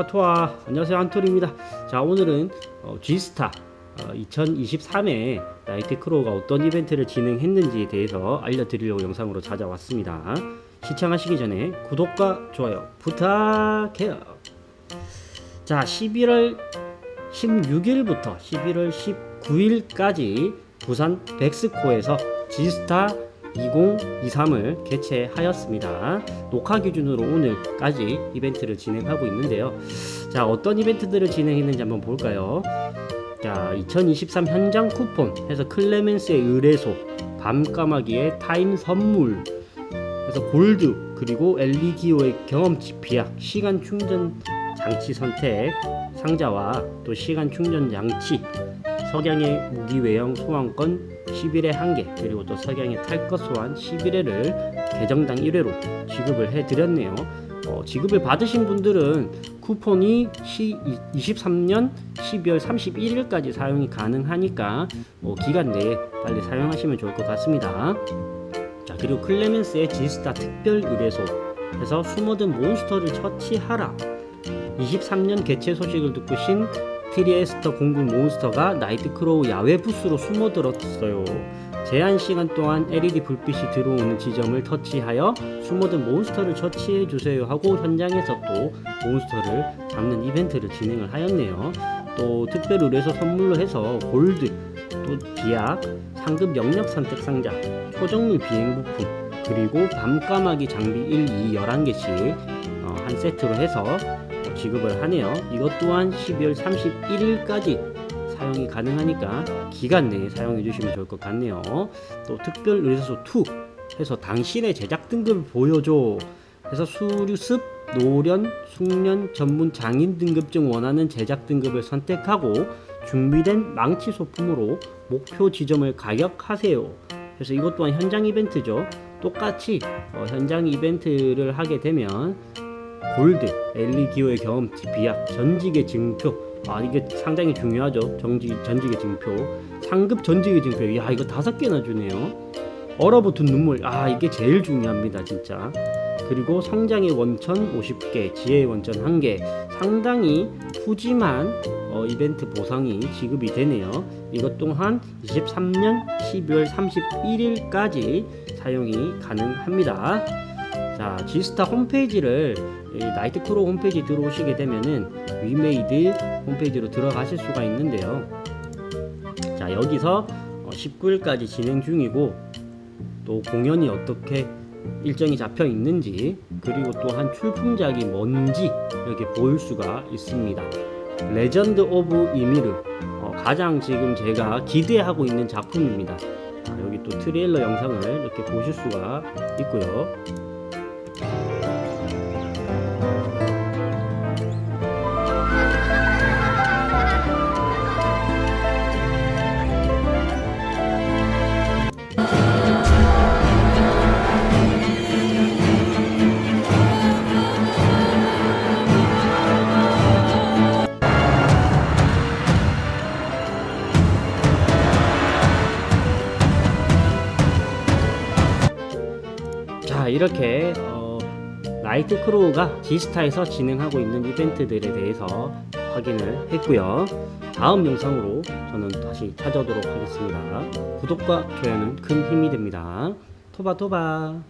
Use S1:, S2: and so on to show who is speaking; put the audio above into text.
S1: 토아 안녕하세요 안토리입니다. 자 오늘은 어, G스타 어, 2023에 나이트 크로우가 어떤 이벤트를 진행했는지에 대해서 알려드리려고 영상으로 찾아왔습니다. 시청하시기 전에 구독과 좋아요 부탁해요. 자 11월 16일부터 11월 19일까지 부산 백스코에서 G스타 2023을 개최하였습니다. 녹화 기준으로 오늘까지 이벤트를 진행하고 있는데요. 자, 어떤 이벤트들을 진행했는지 한번 볼까요? 자, 2023 현장 쿠폰 해서 클레멘스의 의뢰소, 밤까마귀의 타임 선물, 해서 골드, 그리고 엘리기오의 경험치 비약, 시간 충전 장치 선택, 상자와 또 시간 충전 장치, 석양의 무기 외형 소환권 11회 한 개, 그리고 또 석양의 탈것 소환 11회를 계정당 1회로 지급을 해드렸네요. 어, 지급을 받으신 분들은 쿠폰이 시, 23년 12월 31일까지 사용이 가능하니까 뭐 기간 내에 빨리 사용하시면 좋을 것 같습니다. 자 그리고 클레멘스의 지스타 특별 의뢰소 해서 숨어든 몬스터를 처치하라 23년 개최 소식을 듣고 신 트리에스터 공군 몬스터가 나이트크로우 야외 부스로 숨어들었어요. 제한 시간 동안 LED 불빛이 들어오는 지점을 터치하여 숨어든 몬스터를 처치해 주세요 하고 현장에서 또 몬스터를 잡는 이벤트를 진행을 하였네요. 또 특별 의뢰서 선물로 해서 골드, 또 비약, 상급 영역 선택 상자, 초정밀 비행 부품, 그리고 밤까마귀 장비 1, 2, 11개씩 어, 한 세트로 해서 지급을 하네요. 이것 또한 12월 31일까지 사용이 가능하니까 기간 내에 사용해 주시면 좋을 것 같네요. 또 특별 의뢰소 2 해서 당신의 제작 등급을 보여줘. 해서 수류습, 노련, 숙련, 전문 장인 등급 중 원하는 제작 등급을 선택하고 준비된 망치 소품으로 목표 지점을 가격하세요. 그래서 이것 또한 현장 이벤트죠. 똑같이 어, 현장 이벤트를 하게 되면 골드, 엘리기오의 경험치, 비약, 전직의 증표. 아 이게 상당히 중요하죠. 정지 전직의 증표, 상급 전직의 증표. 야 이거 다섯 개나 주네요. 얼어붙은 눈물. 아 이게 제일 중요합니다, 진짜. 그리고 성장의 원천 50개, 지혜의 원천 1개. 상당히 푸짐한 어, 이벤트 보상이 지급이 되네요. 이것 또한 23년 12월 31일까지 사용이 가능합니다. 자, G스타 홈페이지를 이 나이트크로 홈페이지 들어오시게 되면은 위메이드 홈페이지로 들어가실 수가 있는데요. 자, 여기서 어, 19일까지 진행 중이고 또 공연이 어떻게 일정이 잡혀 있는지 그리고 또한 출품작이 뭔지 이렇게 볼 수가 있습니다. 레전드 오브 이미르 어, 가장 지금 제가 기대하고 있는 작품입니다. 자, 여기 또 트레일러 영상을 이렇게 보실 수가 있고요. 자 이렇게 어, 나이트 크로우가 G스타에서 진행하고 있는 이벤트들에 대해서 확인을 했고요. 다음 영상으로 저는 다시 찾아오도록 하겠습니다. 구독과 좋아요는 큰 힘이 됩니다. 토바토바